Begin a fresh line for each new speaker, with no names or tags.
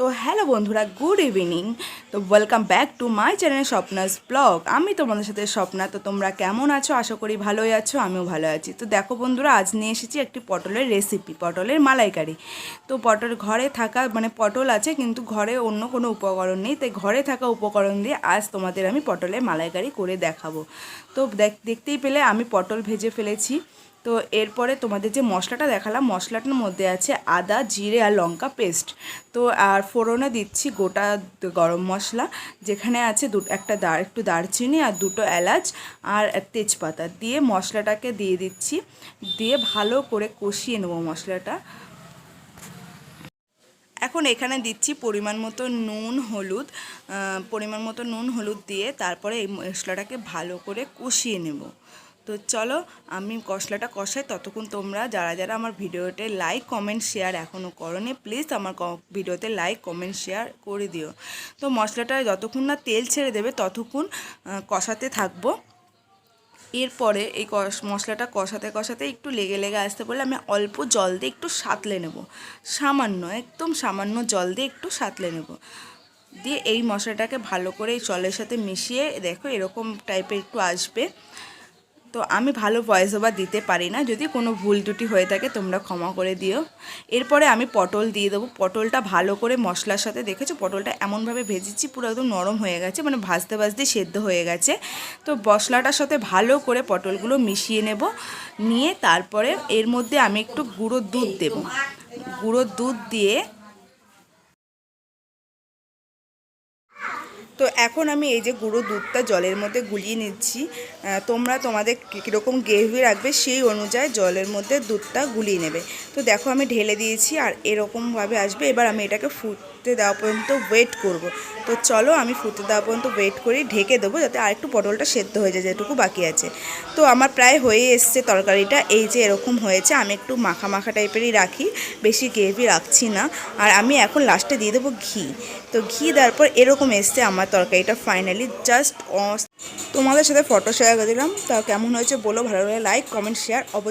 তো হ্যালো বন্ধুরা, good evening. তো welcome back to my channel Swapna's blog. আমি তোমাদের সাথে স্বপ্না, তো তোমরা কেমন আছো? আশা করি ভালোই আছো, আমিও ভালো আছি। তো দেখো বন্ধুরা, আজ নিয়ে এসেছি একটি পটলের রেসিপি পটলের মালাইকারি। তো পটল ঘরে থাকা মানে পটল আছে, কিন্তু ঘরে অন্য কোনো উপকরণ নেই। তাই ঘরে থাকা উপকরণ দিয়ে আজ তোমাদের আমি পটলের মালাইকারি করে দেখাবো। তো দেখ- দেখতেই পেলে আমি পটল ভেজে ফেলেছি। তো এরপরে তোমাদের যে মশলাটা দেখালাম, মশলাটার মধ্যে আছে আদা, জিরে আর লঙ্কা পেস্ট। তো আর ফোড়নে দিচ্ছি গোটা গরম মশলা, যেখানে আছে দু, একটা দার একটু দারচিনি আর দুটো এলাচ আর তেজপাতা। দিয়ে মশলাটাকে দিয়ে দিচ্ছি, দিয়ে ভালো করে কষিয়ে নেব মশলাটা। এখন এখানে দিচ্ছি পরিমাণ মতো নুন, হলুদ পরিমাণ মতো নুন, হলুদ দিয়ে তারপরে এই মশলাটাকে ভালো করে কষিয়ে নেব। তো চলো, আমি কষলাটা কষাই, ততক্ষণ তোমরা যারা যারা আমার ভিডিওতে লাইক কমেন্ট শেয়ার এখনও করনি প্লিজ আমার ভিডিওতে লাইক কমেন্ট শেয়ার করে দিও। তো মশলাটা যতক্ষণ না তেল ছেড়ে দেবে, ততক্ষণ কষাতে থাকব। এরপরে এই কষ মশলাটা কষাতে কষাতে একটু লেগে লেগে আসতে বলে আমি অল্প জল দিয়ে একটু সাঁতলে নেব। সামান্য, একদম সামান্য জল দিয়ে একটু সাঁতলে নেব। দিয়ে এই মশলাটাকে ভালো করে এই জলের সাথে মিশিয়ে, দেখো এরকম টাইপের একটু আসবে। তো আমি ভালো ভয়েস ওভার দিতে পারি না। যদি কোনো ভুল ত্রুটি হয়ে থাকে, তোমরা ক্ষমা করে দিও। এরপরে আমি পটল দিয়ে দেবো। পটলটা ভালো করে মশলার সাথে দেখেছ? পটলটা এমনভাবে ভেজেছি, পুরো একদম নরম হয়ে গেছে মানে ভাজতে ভাজতে সেদ্ধ হয়ে গেছে। তো মশলাটার সাথে ভালো করে পটলগুলো মিশিয়ে নেব। নিয়ে তারপরে এর মধ্যে আমি একটু গুঁড়ো দুধ দেব। গুঁড়ো দুধ দিয়ে তো এখন আমি এই যে গুঁড়ো দুধটা জলের মধ্যে গুলিয়ে নিচ্ছি তোমরা তোমাদের কীরকম গ্রেভি রাখবে সেই অনুযায়ী জলের মধ্যে দুধটা গুলিয়ে নেবে। তো দেখো আমি ঢেলে দিয়েছি আর এরকমভাবে আসবে, এবার আমি এটাকে ফুটতে দেওয়া পর্যন্ত ওয়েট করব। তো চলো আমি ফুটতে দেওয়া পর্যন্ত ওয়েট করি, ঢেকে দেবো যাতে আরেকটু পটলটা সেদ্ধ হয়ে যায়, যেটুকু বাকি আছে। তো আমার প্রায় হয়ে এসছে তরকারিটা, এই যে এরকম হয়েছে, আমি একটু মাখা মাখা টাইপেরই রাখি, বেশি গ্রেভি রাখছি না। আর আমি এখন লাস্টে দিয়ে দেবো ঘি। তো ঘি দেওয়ার পর এরকম এসছে আমার তরকারিটা ফাইনালি জাস্ট তোমাদের সাথে ফটো শেয়ার করে দিলাম। তা কেমন হয়েছে বলো, ভালো লাগে লাইক কমেন্ট শেয়ার অবশ্যই